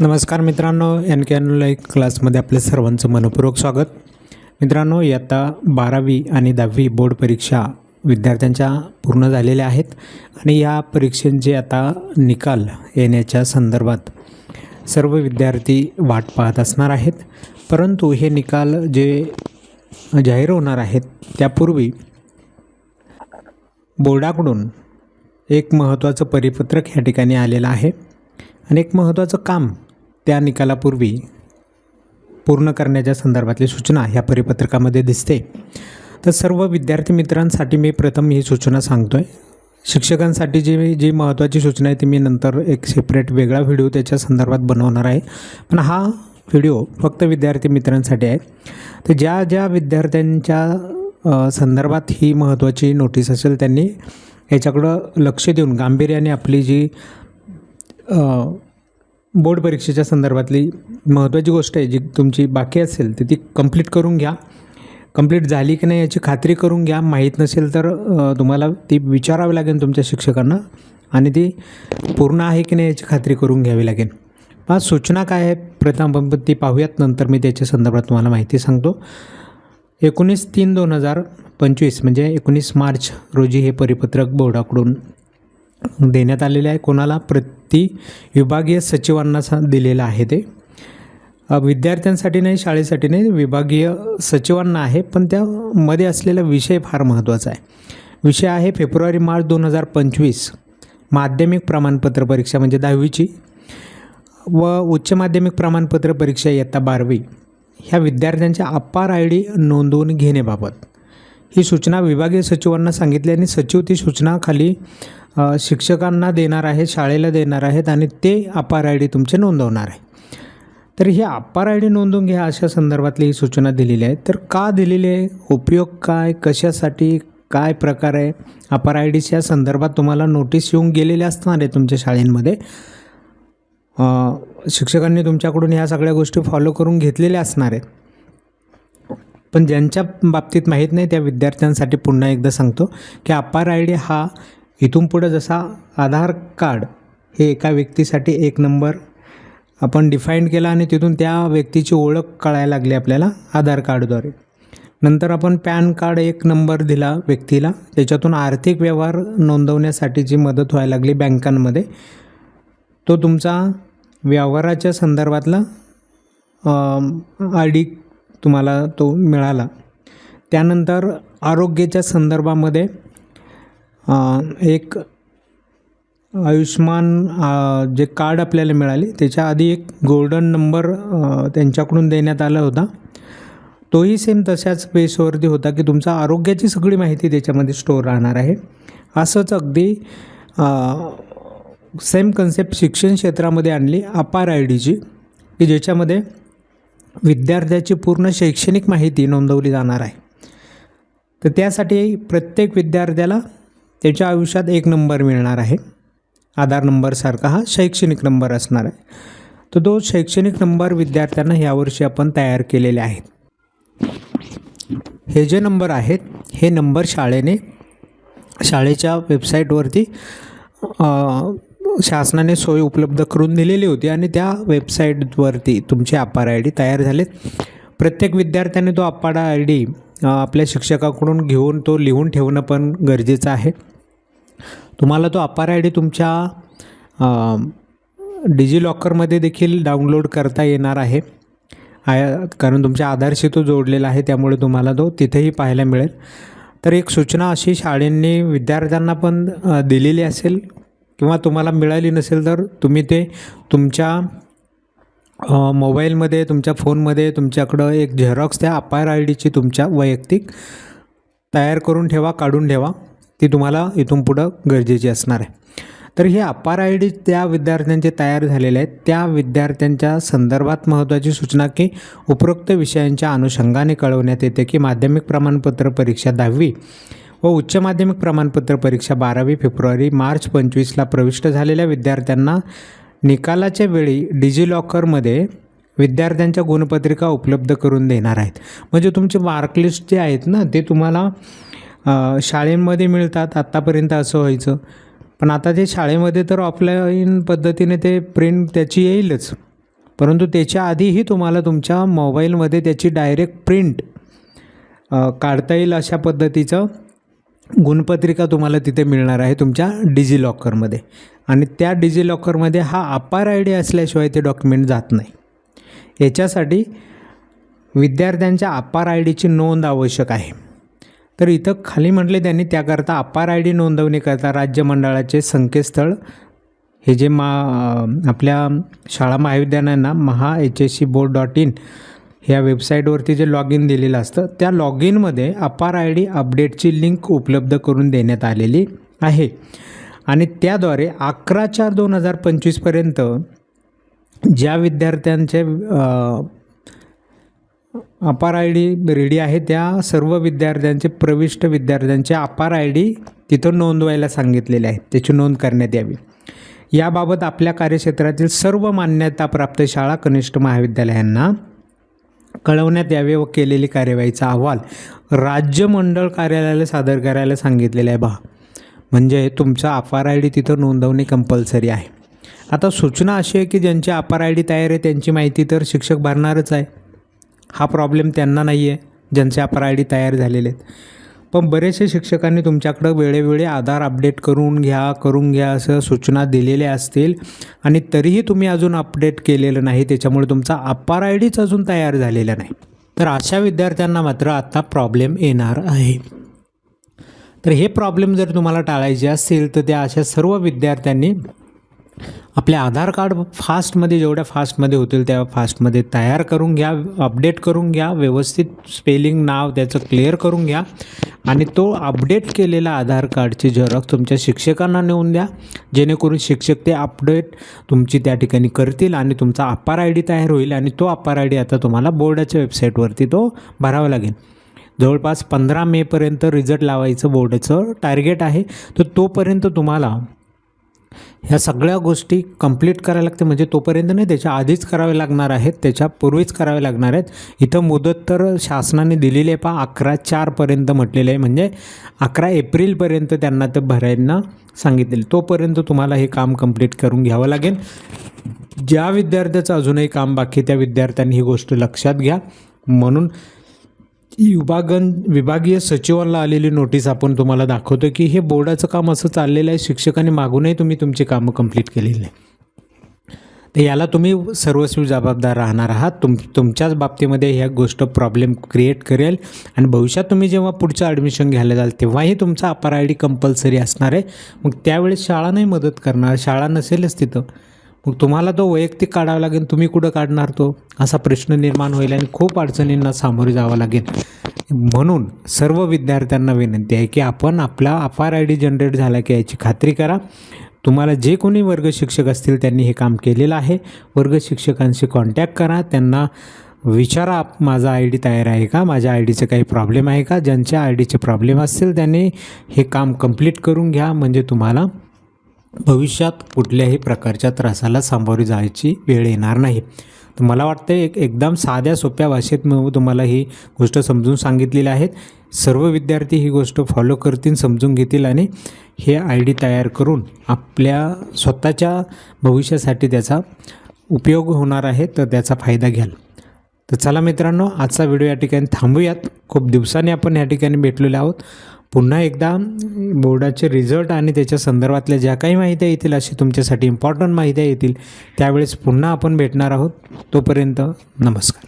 नमस्कार मित्रांनो एन के लाईक क्लासमध्ये आपले सर्वांचं मनपूर्वक स्वागत. मित्रांनो इयत्ता बारावी आणि दहावी बोर्ड परीक्षा विद्यार्थ्यांच्या पूर्ण झालेल्या आहेत आणि या परीक्षेचे आता निकाल येण्याच्या संदर्भात सर्व विद्यार्थी वाट पाहत असणार आहेत. परंतु हे निकाल जे जाहीर होणार आहेत त्यापूर्वी बोर्डाकडून एक महत्त्वाचं परिपत्रक ह्या ठिकाणी आलेलं आहे. आणि एक महत्त्वाचं काम त्या निकालापूर्वी पूर्ण करण्याच्या संदर्भातली सूचना ह्या परिपत्रकामध्ये दिसते. तर सर्व विद्यार्थी मित्रांसाठी मी प्रथम ही सूचना सांगतो आहे शिक्षकांसाठी जी जी महत्त्वाची सूचना आहे ती मी नंतर एक सेपरेट वेगळा व्हिडिओ त्याच्या संदर्भात बनवणार आहे. पण हा व्हिडिओ फक्त विद्यार्थी मित्रांसाठी आहे. तर ज्या ज्या विद्यार्थ्यांच्या संदर्भात ही महत्त्वाची नोटीस असेल त्यांनी याच्याकडं लक्ष देऊन गांभीर्याने आपली जी बोर्ड परीक्षेच्या संदर्भातली महत्त्वाची गोष्ट आहे जी तुमची बाकी असेल तर ती कंप्लीट करून घ्या. कंप्लीट झाली की नाही याची खात्री करून घ्या. माहीत नसेल तर तुम्हाला ती विचारावी लागेल तुमच्या शिक्षकांना आणि ती पूर्ण आहे की नाही याची खात्री करून घ्यावी लागेल. मग सूचना काय आहे प्रथम आपण ती पाहूयात. नंतर मी त्याच्या संदर्भात तुम्हाला माहिती सांगतो. एकोणीस तीन दोन हजार पंचवीस म्हणजे एकोणीस मार्च रोजी हे परिपत्रक बोर्डाकडून देण्यात आलेले आहे. कोणाला? प्रति विभागीय सचिवांना दिलेलं आहे ते. विद्यार्थ्यांसाठी नाही शाळेसाठी नाही विभागीय सचिवांना आहे पण त्यामध्ये असलेला विषय फार महत्त्वाचा आहे. विषय आहे फेब्रुवारी मार्च दोन हजार पंचवीस. माध्यमिक प्रमाणपत्र परीक्षा म्हणजे दहावीची. व उच्च माध्यमिक प्रमाणपत्र परीक्षा इयत्ता बारावी. ह्या विद्यार्थ्यांच्या अपार आय डी नोंदवून घेण्याबाबत. ही सूचना विभागीय सचिवांना सांगितली आणि सचिव ती सूचना खाली शिक्षकांना देणार आहेत शाळेला देणार आहेत आणि ते अपार आय डी तुमचे नोंदवणार आहे तर ही अपार आय डी नोंदवून घ्या अशा संदर्भातली ही सूचना दिलेली आहे. तर का दिलेली आहे? उपयोग काय? कशासाठी? काय प्रकार आहे? अपार आय डीच्या संदर्भात तुम्हाला नोटीस येऊन गेलेले असणार आहे तुमच्या शाळेंमध्ये. शिक्षकांनी तुमच्याकडून ह्या सगळ्या गोष्टी फॉलो करून घेतलेल्या असणार आहेत. पण ज्यांच्या बाबतीत माहीत नाही त्या विद्यार्थ्यांसाठी पुन्हा एकदा सांगतो की अपार आय डी हा इथून पुढं जसा आधार कार्ड हे एका व्यक्तीसाठी एक नंबर आपण डिफाईन केला आणि तिथून त्या व्यक्तीची ओळख कळायला लागली आपल्याला आधार कार्डद्वारे. नंतर आपण पॅन कार्ड एक नंबर दिला व्यक्तीला त्याच्यातून आर्थिक व्यवहार नोंदवण्यासाठीची मदत व्हायला लागली बँकांमध्ये. तो तुमचा व्यवहाराच्या संदर्भातला आय डी तुम्हाला तो मिळाला. त्यानंतर आरोग्याच्या संदर्भामध्ये एक आयुष्मान जे कार्ड आपल्याला मिळाले त्याच्या आधी एक गोल्डन नंबर त्यांच्याकडून देण्यात आला होता. तोही सेम तशाच बेसवरती होता की तुमचा आरोग्याची सगळी माहिती त्याच्यामध्ये स्टोर राहणार आहे. असंच अगदी सेम कन्सेप्ट शिक्षण क्षेत्रामध्ये आणली अपार आय डीची की ज्याच्यामध्ये विद्यार्थ्याची पूर्ण शैक्षणिक माहिती नोंदवली जाणार आहे. तर त्यासाठी प्रत्येक विद्यार्थ्याला त्याच्या आयुष्यात एक नंबर मिळणार आहे. आधार नंबरसारखा हा शैक्षणिक नंबर असणार आहे. तर तो शैक्षणिक नंबर विद्यार्थ्यांना यावर्षी आपण तयार केलेले आहेत. हे जे नंबर आहेत हे नंबर शाळेने शाळेच्या वेबसाईटवरती शासनाने सोय उपलब्ध करून दिलेली होती आणि त्या वेबसाईटवरती तुमचे अपार आय डी तयार झालेत. प्रत्येक विद्यार्थ्याने तो अपाडा आय डी आपल्या शिक्षकाकडून घेऊन तो लिहून ठेवणं पण गरजेचं आहे. तुम्हाला तो अपार आय डी तुमच्या डिजिलॉकरमध्ये देखील डाउनलोड करता येणार आहे. आय कारण तुमच्या आधारशी तो जोडलेला आहे त्यामुळे तुम्हाला तो तिथेही पाहायला मिळेल. तर एक सूचना अशी शाळेंनी विद्यार्थ्यांना पण दिलेली असेल. किंवा तुम्हाला मिळाली नसेल तर तुम्ही ते तुमच्या मोबाईलमध्ये तुमच्या फोनमध्ये तुमच्याकडं एक झेरॉक्स त्या अपायर आय डीची तुमच्या वैयक्तिक तयार करून ठेवा काढून ठेवा. ती तुम्हाला इथून पुढं गरजेची असणार आहे. तर हे अपार आय डी त्या विद्यार्थ्यांचे तयार झालेले आहेत. त्या विद्यार्थ्यांच्या संदर्भात महत्त्वाची सूचना की उपरोक्त विषयांच्या अनुषंगाने कळवण्यात येते की माध्यमिक प्रमाणपत्र परीक्षा दहावी व उच्च माध्यमिक प्रमाणपत्र परीक्षा बारावी फेब्रुवारी मार्च पंचवीसला प्रविष्ट झालेल्या विद्यार्थ्यांना निकालाच्या वेळी डिजिलॉकरमध्ये विद्यार्थ्यांच्या गुणपत्रिका उपलब्ध करून देणार आहेत. म्हणजे तुमचे मार्कलिस्ट जे आहेत ना ते तुम्हाला शाळेमध्ये मिळतात. आत्तापर्यंत असं व्हायचं. पण आता ते शाळेमध्ये तर ऑफलाईन पद्धतीने ते प्रिंट त्याची येईलच. परंतु त्याच्या आधीही तुम्हाला तुमच्या मोबाईलमध्ये त्याची डायरेक्ट प्रिंट काढता येईल अशा पद्धतीचं. गुणपत्रिका तुम्हाला तिथे मिळणार आहे तुमच्या डिजिलॉकरमध्ये. आणि त्या डिजिलॉकरमध्ये हा अपार आय डी असल्याशिवाय ते डॉक्युमेंट जात नाही. याच्यासाठी विद्यार्थ्यांच्या अपार आय डीची नोंद आवश्यक आहे. तर इथं खाली म्हटले त्यांनी त्याकरता अपार आय डी नोंदवणीकरता राज्य मंडळाचे संकेतस्थळ हे जे मा आपल्या शाळा महाविद्यालयांना Maha H S C board dot in ह्या वेबसाईटवरती जे लॉग इन दिलेलं असतं त्या लॉग इनमध्ये अपार आय डी अपडेटची लिंक उपलब्ध करून देण्यात आलेली आहे. आणि त्याद्वारे अकरा चार दोन हजार पंचवीसपर्यंत ज्या विद्यार्थ्यांचे अपार आय डी रेडी आहे त्या सर्व विद्यार्थ्यांचे प्रविष्ट विद्यार्थ्यांचे अपार आय डी तिथं नोंदवायला सांगितलेले आहेत त्याची नोंद करण्यात यावी. याबाबत आपल्या कार्यक्षेत्रातील सर्व मान्यताप्राप्त शाळा कनिष्ठ महाविद्यालयांना कळवण्यात यावे व केलेली कार्यवाहीचा अहवाल राज्य मंडळ कार्यालयाला सादर करायला सांगितलेलं आहे. बा म्हणजे तुमचा अपार आय डी तिथं नोंदवणे कंपल्सरी आहे. आता सूचना अशी आहे की ज्यांची अपार आय डी तयार आहे त्यांची माहिती तर शिक्षक भरणारच आहे. हा प्रॉब्लेम त्यांना नाही आहे ज्यांचे अपार आय डी तयार झालेले आहेत. पण बरेचसे शिक्षकांनी तुमच्याकडं वेळोवेळी आधार अपडेट करून घ्या करून घ्या असं सूचना दिलेल्या असतील. आणि तरीही तुम्ही अजून अपडेट केलेलं नाही त्याच्यामुळे तुमचा अपार आय डीच अजून तयार झालेला नाही. तर अशा विद्यार्थ्यांना मात्र आत्ता प्रॉब्लेम येणार आहे. तर हे प्रॉब्लेम जर तुम्हाला टाळायचे असतील तर त्या अशा सर्व विद्यार्थ्यांनी आपले आधार कार्ड फास्टमध्ये जेवढ्या फास्टमध्ये होतील त्या फास्टमध्ये तयार करून घ्या अपडेट करून घ्या व्यवस्थित स्पेलिंग नाव त्याचं क्लिअर करून घ्या. आणि तो अपडेट केलेला आधार कार्डची झेरॉक्स तुमच्या शिक्षकांना नेऊन द्या. जेणेकरून शिक्षक ते अपडेट तुमची त्या ठिकाणी करतील आणि तुमचा अपार आय डी तयार होईल आणि तो अपार आय डी आता तुम्हाला बोर्डाच्या वेबसाईटवरती तो भरावा लागेल. जवळपास पंधरा मेपर्यंत रिझल्ट लावायचं बोर्डाचं टार्गेट आहे. तर तोपर्यंत तुम्हाला ह्या सगळ्या गोष्टी कंप्लीट करायला लागते म्हणजे तोपर्यंत नाही त्याच्या आधीच करावे लागणार आहेत त्याच्यापूर्वीच करावे लागणार आहेत. इथं मुदत तर शासनाने दिलेली आहे पहा अकरा चारपर्यंत म्हटलेलं आहे. म्हणजे अकरा एप्रिलपर्यंत त्यांना ते भरायला सांगितलेलं तोपर्यंत तुम्हाला हे काम कंप्लीट करून घ्यावं लागेल. ज्या विद्यार्थ्याचं अजूनही काम बाकी त्या विद्यार्थ्यांनी ही गोष्ट लक्षात घ्या. म्हणून विभागन विभागीय सचिवांना आलेली नोटीस आपण तुम्हाला दाखवतो की हे बोर्डाचं काम असं चाललेलं आहे. शिक्षकांनी मागूनही तुम्ही तुमची कामं कंप्लीट केलेली नाही. तर याला तुम्ही सर्वस्वी जबाबदार राहणार आहात. तुम तुमच्याच बाबतीमध्ये ह्या गोष्ट प्रॉब्लेम क्रिएट करेल. आणि भविष्यात तुम्ही जेव्हा पुढचं ॲडमिशन घ्यायला जाल तेव्हाही तुमचा अपार आय डी कंपल्सरी असणार आहे. मग त्यावेळेस शाळा नाही मदत करणार. शाळा नसेलच तिथं. मग तुम्हाला तो वैयक्तिक काढावा लागेल तुम्ही कुठं काढणार तो? असा प्रश्न निर्माण होईल आणि खूप अडचणींना सामोरे जावं लागेल. म्हणून सर्व विद्यार्थ्यांना विनंती आहे की आपण आपला अपार आय डी जनरेट झाला की याची खात्री करा. तुम्हाला जे कोणी वर्ग शिक्षक असतील त्यांनी हे काम केलेलं आहे. वर्ग शिक्षकांशी कॉन्टॅक्ट करा. त्यांना विचारा माझा आय डी तयार आहे का? माझ्या आय डीचे काही प्रॉब्लेम आहे का? ज्यांच्या आय डीचे प्रॉब्लेम असतील त्यांनी हे काम कंप्लीट करून घ्या. म्हणजे तुम्हाला भविष्यात कुठल्याही प्रकारच्या त्रासाला सामोरी जायची वेळ येणार नाही. तर मला वाटतं एक एकदम साध्या सोप्या भाषेत मी तुम्हाला ही गोष्ट समजून सांगितलेली आहेत सर्व विद्यार्थी ही गोष्ट फॉलो करतील समजून घेतील आणि हे आय डी तयार करून आपल्या स्वतःच्या भविष्यासाठी त्याचा उपयोग होणार आहे तर त्याचा फायदा घ्याल. तर चला मित्रांनो आजचा व्हिडिओ या ठिकाणी थांबूयात. खूप दिवसांनी आपण या ठिकाणी भेटलेलो आहोत. पुन्हा एकदा बोर्डाचे रिझल्ट आणि त्याच्या संदर्भातल्या ज्या काही माहित्या येतील अशी तुमच्यासाठी इम्पॉर्टंट माहित्या येतील त्यावेळेस पुन्हा आपण भेटणार आहोत. तोपर्यंत नमस्कार.